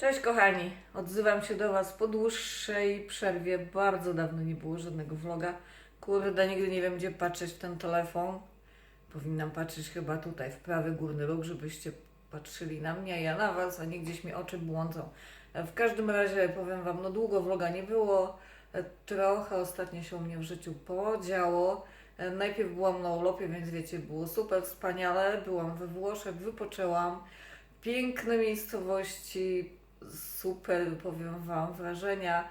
Cześć kochani, odzywam się do Was po dłuższej przerwie. Bardzo dawno nie było żadnego vloga. Kurde, nigdy nie wiem gdzie patrzeć w ten telefon. Powinnam patrzeć chyba tutaj, w prawy górny róg, żebyście patrzyli na mnie, a ja na Was, a nie gdzieś mi oczy błądzą. W każdym razie powiem Wam, no długo vloga nie było. Trochę ostatnio się u mnie w życiu podziało. Najpierw byłam na urlopie, więc wiecie, było super, wspaniale. Byłam we Włoszech, wypoczęłam. Piękne miejscowości, super, powiem Wam, wrażenia.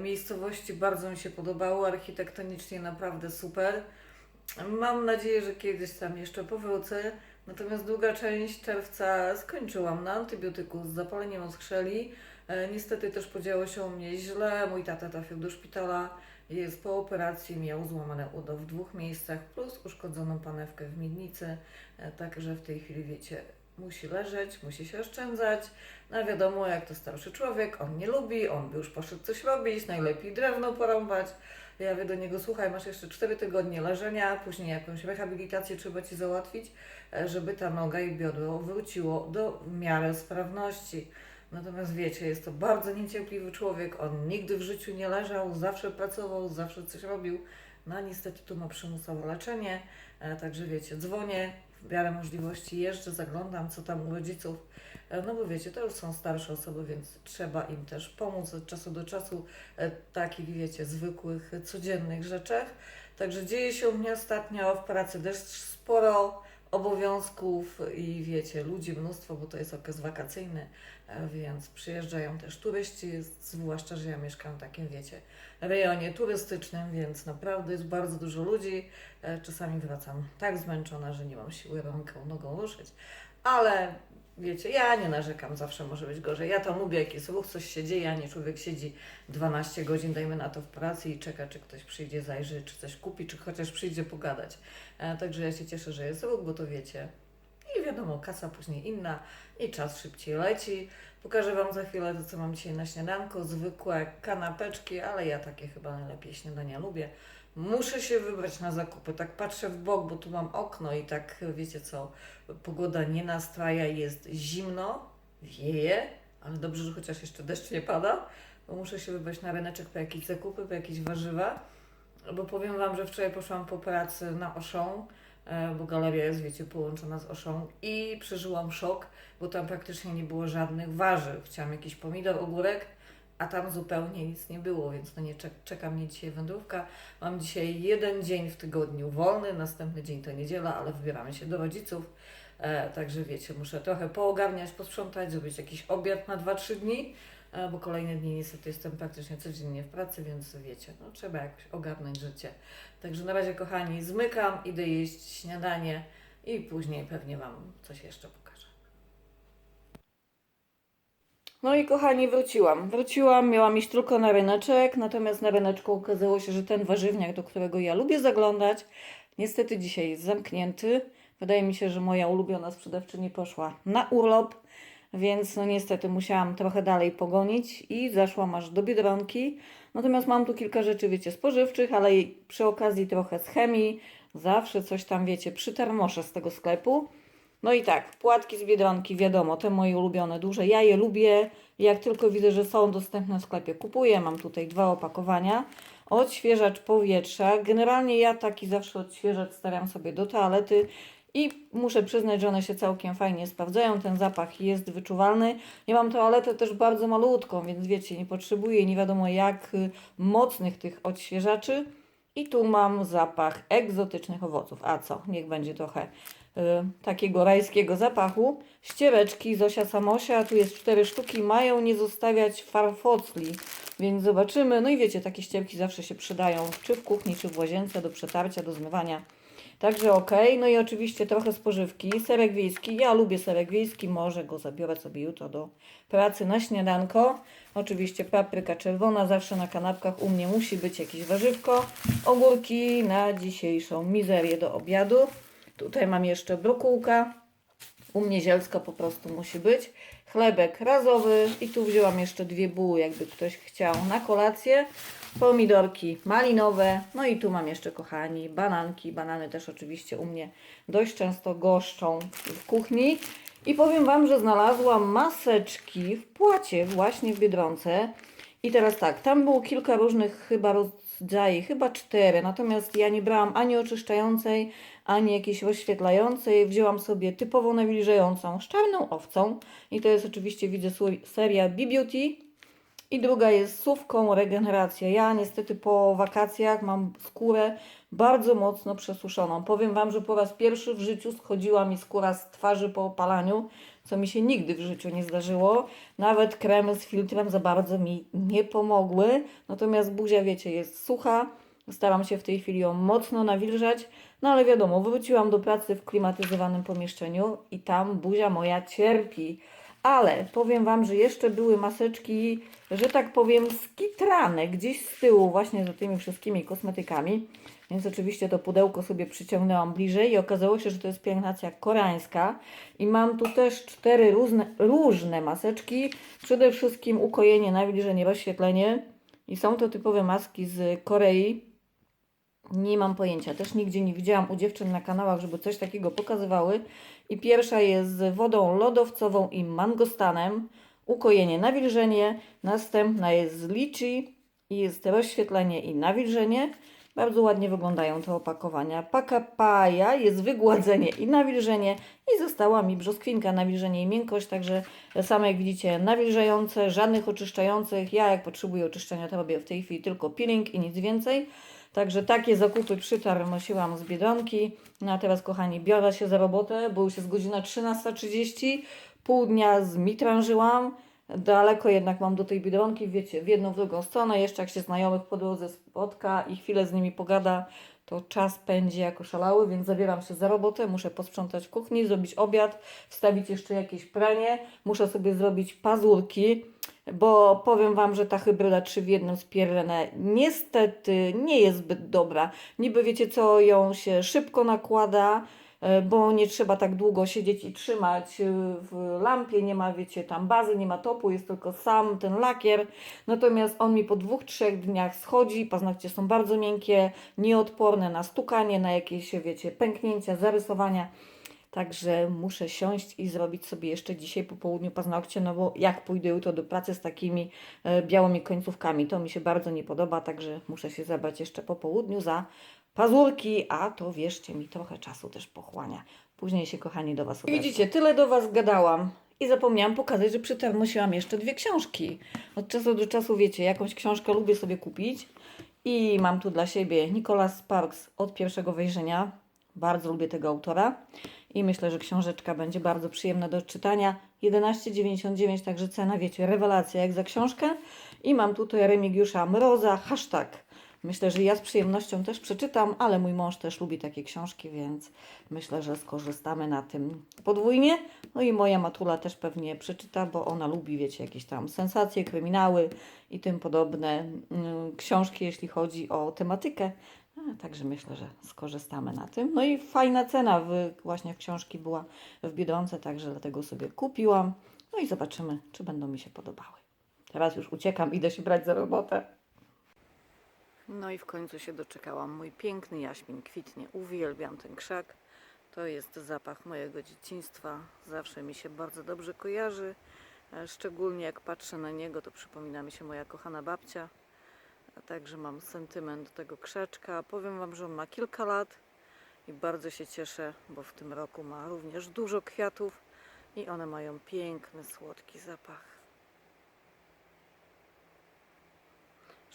Miejscowości bardzo mi się podobały, architektonicznie naprawdę super. Mam nadzieję, że kiedyś tam jeszcze powrócę. Natomiast druga część czerwca skończyłam na antybiotyku z zapaleniem oskrzeli. E, Niestety też podziało się u mnie źle. Mój tata trafił do szpitala. Jest po operacji, miał złamane udo w dwóch miejscach, plus uszkodzoną panewkę w miednicy. E, Także w tej chwili, wiecie, musi leżeć, musi się oszczędzać. No wiadomo, jak to starszy człowiek, on nie lubi, on by już poszedł coś robić, najlepiej drewno porąbać. Ja mówię do niego, słuchaj, masz jeszcze 4 tygodnie leżenia, później jakąś rehabilitację trzeba Ci załatwić, e, żeby ta noga i biodro wróciło do w miarę sprawności. Natomiast wiecie, jest to bardzo niecierpliwy człowiek, on nigdy w życiu nie leżał, zawsze pracował, zawsze coś robił. No niestety tu ma przymusowe leczenie, e, także wiecie, dzwonię, w miarę możliwości jeżdżę, zaglądam, co tam u rodziców. E, No bo wiecie, to już są starsze osoby, więc trzeba im też pomóc od czasu do czasu e, takich, wiecie, zwykłych, codziennych rzeczach. Także dzieje się u mnie ostatnio w pracy też sporo obowiązków i wiecie, ludzi mnóstwo, bo to jest okres wakacyjny, e, więc przyjeżdżają też turyści, zwłaszcza, że ja mieszkam w takim, wiecie, rejonie turystycznym, więc naprawdę jest bardzo dużo ludzi. E, Czasami wracam tak zmęczona, że nie mam siły ręką, nogą ruszyć, ale wiecie, ja nie narzekam, zawsze może być gorzej. Ja tam lubię, jak jest coś się dzieje, a nie człowiek siedzi 12 godzin, dajmy na to w pracy i czeka, czy ktoś przyjdzie, zajrzy, czy coś kupi, czy chociaż przyjdzie pogadać. E, Także ja się cieszę, że jest ruch, bo to wiecie. I wiadomo, kasa później inna i czas szybciej leci. Pokażę Wam za chwilę to, co mam dzisiaj na śniadanko. Zwykłe kanapeczki, ale ja takie chyba najlepiej śniadania lubię. Muszę się wybrać na zakupy. Tak patrzę w bok, bo tu mam okno i tak wiecie co, pogoda nie nastraja, jest zimno, wieje, ale dobrze, że chociaż jeszcze deszcz nie pada, bo muszę się wybrać na ryneczek po jakieś zakupy, po jakieś warzywa. Bo powiem Wam, że wczoraj poszłam po pracy na Oszą, e, bo galeria jest, wiecie, połączona z Oszą i przeżyłam szok, bo tam praktycznie nie było żadnych warzyw. Chciałam jakiś pomidor, ogórek, a tam zupełnie nic nie było, więc no nie czek- czeka mnie dzisiaj wędrówka. Mam dzisiaj jeden dzień w tygodniu wolny, następny dzień to niedziela, ale wybieramy się do rodziców. E, także wiecie, muszę trochę poogarniać, posprzątać, zrobić jakiś obiad na 2-3 dni, e, bo kolejne dni niestety jestem praktycznie codziennie w pracy, więc wiecie, no trzeba jakoś ogarnąć życie. Także na razie, kochani, zmykam, idę jeść śniadanie i później pewnie Wam coś jeszcze pokażę. No i kochani, wróciłam. Wróciłam, miałam iść tylko na ryneczek, natomiast na ryneczku okazało się, że ten warzywniak, do którego ja lubię zaglądać, niestety dzisiaj jest zamknięty. Wydaje mi się, że moja ulubiona sprzedawczyni poszła na urlop, więc no niestety musiałam trochę dalej pogonić i zaszłam aż do Biedronki. Natomiast mam tu kilka rzeczy, wiecie, spożywczych, ale przy okazji trochę z chemii. Zawsze coś tam, wiecie, przytarmoszę z tego sklepu. No i tak, płatki z Biedronki, wiadomo, te moje ulubione, duże. Ja je lubię. Jak tylko widzę, że są dostępne w sklepie, kupuję. Mam tutaj dwa opakowania. Odświeżacz powietrza. Generalnie ja taki zawsze odświeżacz stawiam sobie do toalety i muszę przyznać, że one się całkiem fajnie sprawdzają. Ten zapach jest wyczuwalny. Ja mam toaletę też bardzo malutką, więc wiecie, nie potrzebuję nie wiadomo jak y, mocnych tych odświeżaczy. I tu mam zapach egzotycznych owoców. A co? Niech będzie trochę takiego rajskiego zapachu. Ściereczki Zosia Samosia, tu jest cztery sztuki, mają nie zostawiać farfocli, więc zobaczymy. No i wiecie, takie ścierki zawsze się przydają, czy w kuchni, czy w łazience, do przetarcia, do zmywania. Także ok, no i oczywiście trochę spożywki. Serek wiejski, ja lubię serek wiejski, może go zabiorę sobie jutro do pracy na śniadanko. Oczywiście papryka czerwona, zawsze na kanapkach u mnie musi być jakieś warzywko. Ogórki na dzisiejszą mizerię do obiadu. Tutaj mam jeszcze brokułka. U mnie zielska po prostu musi być. Chlebek razowy i tu wzięłam jeszcze dwie buły, jakby ktoś chciał na kolację. Pomidorki malinowe. No i tu mam jeszcze, kochani, bananki. Banany też oczywiście u mnie dość często goszczą w kuchni. I powiem Wam, że znalazłam maseczki w płacie właśnie w Biedronce. I teraz tak, tam było kilka różnych chyba rodzajów, chyba cztery. Natomiast ja nie brałam ani oczyszczającej, ani jakiejś rozświetlającej. Wzięłam sobie typowo nawilżającą z czarną owcą. I to jest oczywiście, widzę, seria B-Beauty. I druga jest słówką regeneracja. Ja niestety po wakacjach mam skórę bardzo mocno przesuszoną. Powiem Wam, że po raz pierwszy w życiu schodziła mi skóra z twarzy po opalaniu, co mi się nigdy w życiu nie zdarzyło. Nawet kremy z filtrem za bardzo mi nie pomogły. Natomiast buzia, wiecie, jest sucha. Staram się w tej chwili ją mocno nawilżać. No ale wiadomo, wróciłam do pracy w klimatyzowanym pomieszczeniu i tam buzia moja cierpi. Ale powiem Wam, że jeszcze były maseczki, że tak powiem, skitrane gdzieś z tyłu, właśnie za tymi wszystkimi kosmetykami. Więc oczywiście to pudełko sobie przyciągnęłam bliżej i okazało się, że to jest pielęgnacja koreańska. I mam tu też cztery różne, różne maseczki. Przede wszystkim ukojenie, nawilżenie, rozświetlenie. I są to typowe maski z Korei. Nie mam pojęcia. Też nigdzie nie widziałam u dziewczyn na kanałach, żeby coś takiego pokazywały. I pierwsza jest z wodą lodowcową i mangostanem. Ukojenie, nawilżenie. Następna jest z i jest rozświetlenie i nawilżenie. Bardzo ładnie wyglądają te opakowania. Pakapaja jest wygładzenie i nawilżenie. I została mi brzoskwinka, nawilżenie i miękkość. Także same jak widzicie nawilżające, żadnych oczyszczających. Ja jak potrzebuję oczyszczenia to robię w tej chwili tylko peeling i nic więcej. Także takie zakupy przytar nosiłam z Biedronki. No a teraz, kochani, biorę się za robotę, bo już jest godzina 13.30. Pół dnia zmitrążyłam. Daleko jednak mam do tej Biedronki, wiecie, w jedną, w drugą stronę. Jeszcze jak się znajomych po drodze spotka i chwilę z nimi pogada, to czas pędzi jako szalały, więc zabieram się za robotę. Muszę posprzątać kuchni, zrobić obiad, wstawić jeszcze jakieś pranie. Muszę sobie zrobić pazurki, bo powiem Wam, że ta hybryda 3 w 1 z Pierrene niestety nie jest zbyt dobra. Niby wiecie co, ją się szybko nakłada, bo nie trzeba tak długo siedzieć i trzymać e, w lampie, nie ma wiecie tam bazy, nie ma topu, jest tylko sam ten lakier. Natomiast on mi po dwóch, trzech dniach schodzi, paznokcie są bardzo miękkie, nieodporne na stukanie, na jakieś wiecie pęknięcia, zarysowania. Także muszę siąść i zrobić sobie jeszcze dzisiaj po południu paznokcie, no bo jak pójdę jutro do pracy z takimi e, białymi końcówkami, to mi się bardzo nie podoba, także muszę się zabrać jeszcze po południu za pazurki, a to wierzcie mi, trochę czasu też pochłania. Później się, kochani, do Was odezwę. Widzicie, tyle do Was gadałam i zapomniałam pokazać, że przy termosiłam jeszcze dwie książki. Od czasu do czasu, wiecie, jakąś książkę lubię sobie kupić i mam tu dla siebie Nicholas Sparks od pierwszego wejrzenia. Bardzo lubię tego autora i myślę, że książeczka będzie bardzo przyjemna do czytania. 11,99, także cena, wiecie, rewelacja jak za książkę. I mam tutaj Remigiusza Mroza, hashtag. Myślę, że ja z przyjemnością też przeczytam, ale mój mąż też lubi takie książki, więc myślę, że skorzystamy na tym podwójnie. No i moja matula też pewnie przeczyta, bo ona lubi, wiecie, jakieś tam sensacje, kryminały i tym podobne mm, książki, jeśli chodzi o tematykę. Także myślę, że skorzystamy na tym. No i fajna cena w, właśnie w książki była w Biedronce, także dlatego sobie kupiłam. No i zobaczymy, czy będą mi się podobały. Teraz już uciekam, idę się brać za robotę. No i w końcu się doczekałam. Mój piękny jaśmin kwitnie. Uwielbiam ten krzak. To jest zapach mojego dzieciństwa. Zawsze mi się bardzo dobrze kojarzy. E, Szczególnie jak patrzę na niego, to przypomina mi się moja kochana babcia. Także mam sentyment do tego krzaczka. Powiem Wam, że on ma kilka lat i bardzo się cieszę, bo w tym roku ma również dużo kwiatów i one mają piękny, słodki zapach.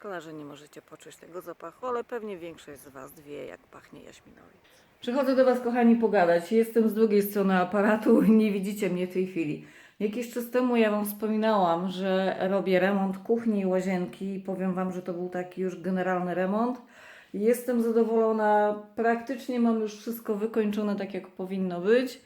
Szkoda, że nie możecie poczuć tego zapachu, ale pewnie większość z Was wie, jak pachnie jaśminowiec. Przychodzę do Was, kochani, pogadać. Jestem z drugiej strony aparatu nie widzicie mnie w tej chwili. Jakiś czas temu ja Wam wspominałam, że robię remont kuchni i łazienki i powiem Wam, że to był taki już generalny remont. Jestem zadowolona, praktycznie mam już wszystko wykończone tak, jak powinno być.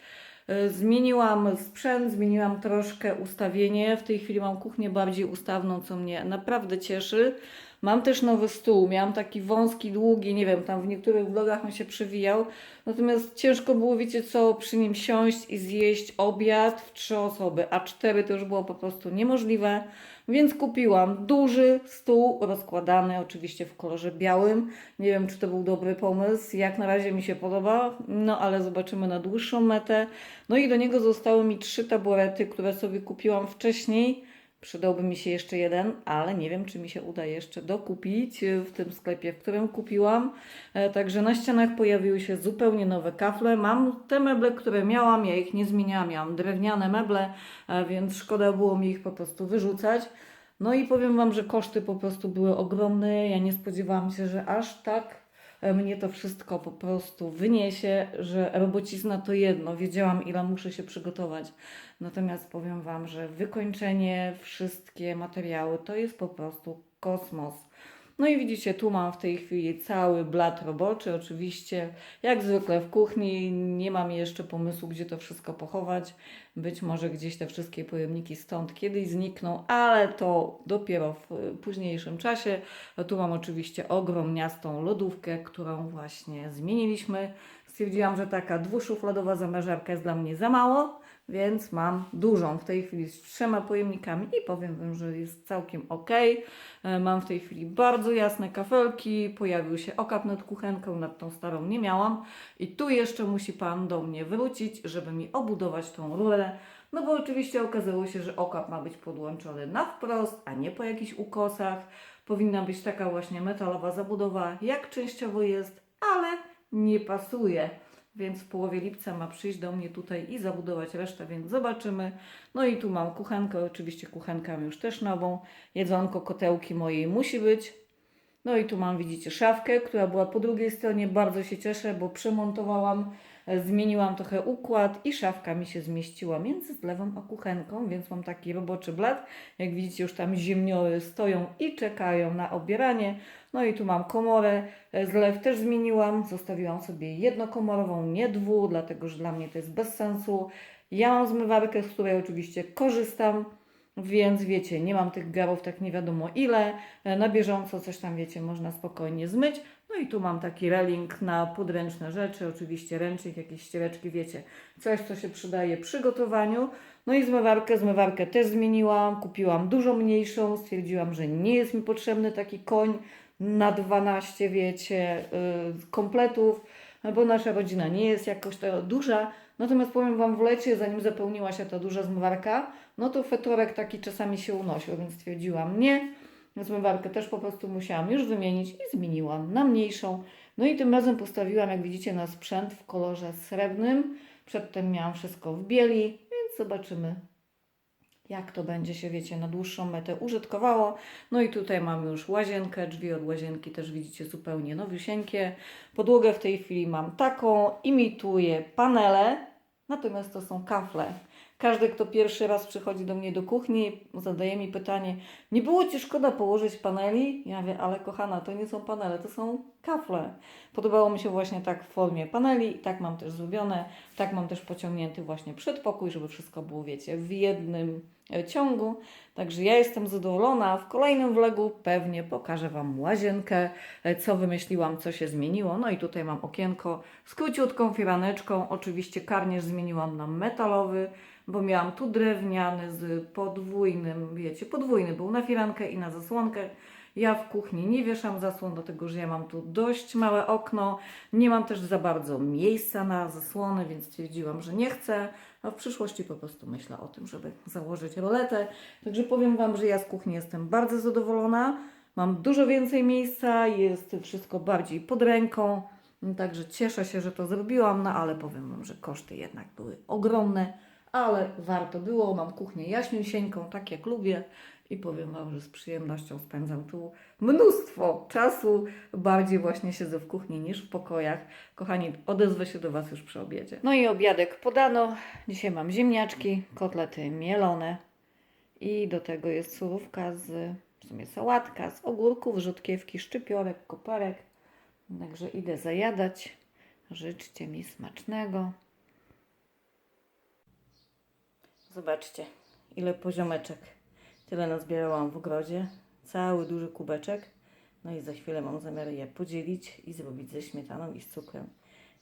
E, Zmieniłam sprzęt, zmieniłam troszkę ustawienie. W tej chwili mam kuchnię bardziej ustawną, co mnie naprawdę cieszy. Mam też nowy stół. Miałam taki wąski, długi, nie wiem, tam w niektórych vlogach on się przewijał. Natomiast ciężko było, wiecie co, przy nim siąść i zjeść obiad w trzy osoby, a cztery to już było po prostu niemożliwe. Więc kupiłam duży stół rozkładany, oczywiście w kolorze białym. Nie wiem, czy to był dobry pomysł. Jak na razie mi się podoba, no ale zobaczymy na dłuższą metę. No i do niego zostały mi trzy taborety, które sobie kupiłam wcześniej. Przydałby mi się jeszcze jeden, ale nie wiem, czy mi się uda jeszcze dokupić w tym sklepie, w którym kupiłam. E, Także na ścianach pojawiły się zupełnie nowe kafle. Mam te meble, które miałam, ja ich nie zmieniałam. Miałam drewniane meble, e, więc szkoda było mi ich po prostu wyrzucać. No i powiem Wam, że koszty po prostu były ogromne. Ja nie spodziewałam się, że aż tak e, mnie to wszystko po prostu wyniesie, że robocizna to jedno. Wiedziałam, ile muszę się przygotować. Natomiast powiem Wam, że wykończenie, wszystkie materiały to jest po prostu kosmos. No i widzicie, tu mam w tej chwili cały blat roboczy, oczywiście. Jak zwykle w kuchni nie mam jeszcze pomysłu, gdzie to wszystko pochować. Być może gdzieś te wszystkie pojemniki stąd kiedyś znikną, ale to dopiero w y, późniejszym czasie. Tu mam oczywiście ogromniastą lodówkę, którą właśnie zmieniliśmy. Stwierdziłam, że taka dwuszufladowa zamrażarka jest dla mnie za mało, więc mam dużą w tej chwili z trzema pojemnikami i powiem Wam, że jest całkiem ok. E, Mam w tej chwili bardzo jasne kafelki, pojawił się okap nad kuchenką, nad tą starą nie miałam i tu jeszcze musi Pan do mnie wrócić, żeby mi obudować tą rurę, no bo oczywiście okazało się, że okap ma być podłączony na wprost, a nie po jakichś ukosach. Powinna być taka właśnie metalowa zabudowa, jak częściowo jest, ale nie pasuje. Więc w połowie lipca ma przyjść do mnie tutaj i zabudować resztę, więc zobaczymy. No i tu mam kuchenkę, oczywiście kuchenkę już też nową. Jedzonko kotełki mojej musi być. No i tu mam, widzicie, szafkę, która była po drugiej stronie. Bardzo się cieszę, bo przemontowałam, zmieniłam trochę układ i szafka mi się zmieściła między zlewem a kuchenką, więc mam taki roboczy blat. Jak widzicie, już tam ziemniory stoją i czekają na obieranie. No i tu mam komorę, zlew też zmieniłam, zostawiłam sobie jednokomorową, nie dwu, dlatego że dla mnie to jest bez sensu. Ja mam zmywarkę, z której oczywiście korzystam. Więc wiecie, nie mam tych garów tak nie wiadomo ile. Na bieżąco coś tam wiecie, można spokojnie zmyć. No i tu mam taki reling na podręczne rzeczy, oczywiście ręcznik, jakieś ściereczki, wiecie, coś co się przydaje przy gotowaniu. No i zmywarkę, zmywarkę też zmieniłam, kupiłam dużo mniejszą, stwierdziłam, że nie jest mi potrzebny taki koń na 12, wiecie, yy, kompletów, no bo nasza rodzina nie jest jakoś tak duża. Natomiast powiem Wam, w lecie, zanim zapełniła się ta duża zmywarka, no to fetorek taki czasami się unosił, więc stwierdziłam nie. Zmywarkę też po prostu musiałam już wymienić i zmieniłam na mniejszą. No i tym razem postawiłam, jak widzicie, na sprzęt w kolorze srebrnym. Przedtem miałam wszystko w bieli, więc zobaczymy, jak to będzie się, wiecie, na dłuższą metę użytkowało. No i tutaj mamy już łazienkę, drzwi od łazienki też widzicie zupełnie nowiusieńkie. Podłogę w tej chwili mam taką, imituje panele, natomiast to są kafle. Każdy, kto pierwszy raz przychodzi do mnie do kuchni, zadaje mi pytanie, nie było Ci szkoda położyć paneli? Ja mówię, ale kochana, to nie są panele, to są kafle. Podobało mi się właśnie tak w formie paneli, tak mam też zrobione, tak mam też pociągnięty właśnie przedpokój, żeby wszystko było, wiecie, w jednym e, ciągu. Także ja jestem zadowolona. W kolejnym vlogu pewnie pokażę Wam łazienkę, e, co wymyśliłam, co się zmieniło. No i tutaj mam okienko z króciutką firaneczką. Oczywiście karniesz zmieniłam na metalowy, bo miałam tu drewniany z podwójnym, wiecie, podwójny był na firankę i na zasłonkę. Ja w kuchni nie wieszam zasłon, dlatego że ja mam tu dość małe okno. Nie mam też za bardzo miejsca na zasłony, więc stwierdziłam, że nie chcę. A w przyszłości po prostu myślę o tym, żeby założyć roletę. Także powiem Wam, że ja z kuchni jestem bardzo zadowolona. Mam dużo więcej miejsca, jest wszystko bardziej pod ręką. Także cieszę się, że to zrobiłam, no ale powiem Wam, że koszty jednak były ogromne, ale warto było. Mam kuchnię jaśniusieńką, tak jak lubię i powiem Wam, że z przyjemnością spędzam tu mnóstwo czasu. Bardziej właśnie siedzę w kuchni niż w pokojach. Kochani, odezwę się do Was już przy obiedzie. No i obiadek podano. Dzisiaj mam ziemniaczki, kotlety mielone i do tego jest surówka z, w sumie sałatka z ogórków, rzutkiewki, szczypiorek, koparek. Także idę zajadać. Życzcie mi smacznego. Zobaczcie, ile poziomeczek. Tyle nazbierałam w ogrodzie. Cały duży kubeczek. No i za chwilę mam zamiar je podzielić i zrobić ze śmietaną i z cukrem.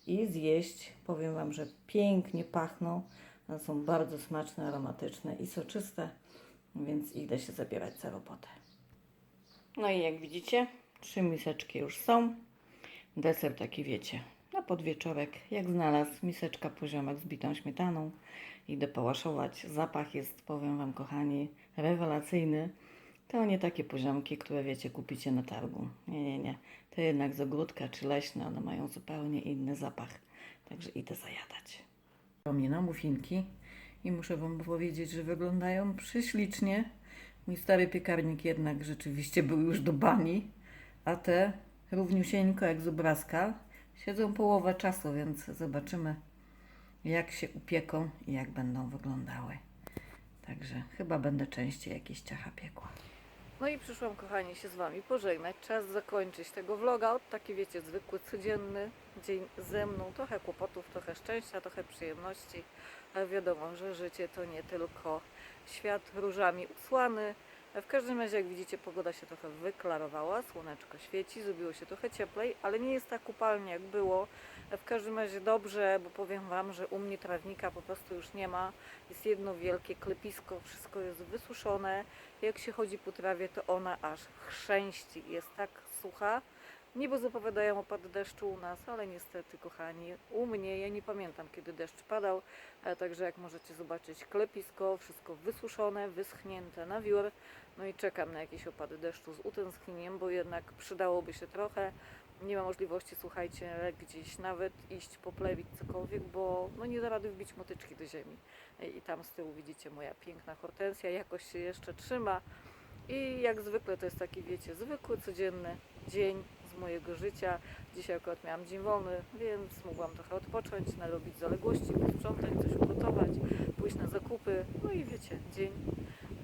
I zjeść. Powiem Wam, że pięknie pachną. One są bardzo smaczne, aromatyczne i soczyste, więc idę się zabierać za robotę. No i jak widzicie, trzy miseczki już są. Deser taki wiecie, na podwieczorek, jak znalazł, miseczka poziomek z bitą śmietaną. Idę połaszować. Zapach jest, powiem Wam kochani, rewelacyjny. To nie takie poziomki, które wiecie, kupicie na targu. Nie, nie, nie. To jednak z ogródka czy leśne, one mają zupełnie inny zapach. Także idę zajadać. Mnie mufinki i muszę Wam powiedzieć, że wyglądają prześlicznie. Mój stary piekarnik jednak rzeczywiście był już do bani, a te równiusieńko jak z obrazka siedzą połowę czasu, więc zobaczymy jak się upieką i jak będą wyglądały. Także chyba będę częściej jakieś ciacha piekła. No i przyszłam, kochani, się z Wami pożegnać. Czas zakończyć tego vloga. Od taki, wiecie, zwykły, codzienny dzień ze mną. Trochę kłopotów, trochę szczęścia, trochę przyjemności. Ale wiadomo, że życie to nie tylko świat różami usłany. W każdym razie, jak widzicie, pogoda się trochę wyklarowała, słoneczko świeci, zrobiło się trochę cieplej, ale nie jest tak upalnie, jak było. W każdym razie dobrze, bo powiem Wam, że u mnie trawnika po prostu już nie ma. Jest jedno wielkie klepisko, wszystko jest wysuszone. Jak się chodzi po trawie, to ona aż chrzęści. Jest tak sucha. Niebo zapowiadają opady deszczu u nas, ale niestety, kochani, u mnie, ja nie pamiętam kiedy deszcz padał, także jak możecie zobaczyć, klepisko, wszystko wysuszone, wyschnięte na wiór. No i czekam na jakieś opady deszczu z utęsknieniem, bo jednak przydałoby się trochę. Nie ma możliwości, słuchajcie, gdzieś nawet iść poplewić cokolwiek, bo no nie da rady wbić motyczki do ziemi. I tam z tyłu widzicie moja piękna hortensja, jakoś się jeszcze trzyma. I jak zwykle to jest taki, wiecie, zwykły, codzienny dzień mojego życia. Dzisiaj akurat miałam dzień wolny, więc mogłam trochę odpocząć, narobić zaległości, posprzątać, coś ugotować, pójść na zakupy. No i wiecie, dzień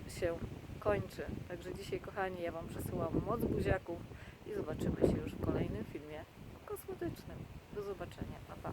się kończy. Także dzisiaj, kochani, ja Wam przesyłam moc buziaków i zobaczymy się już w kolejnym filmie kosmetycznym. Do zobaczenia. Pa, pa.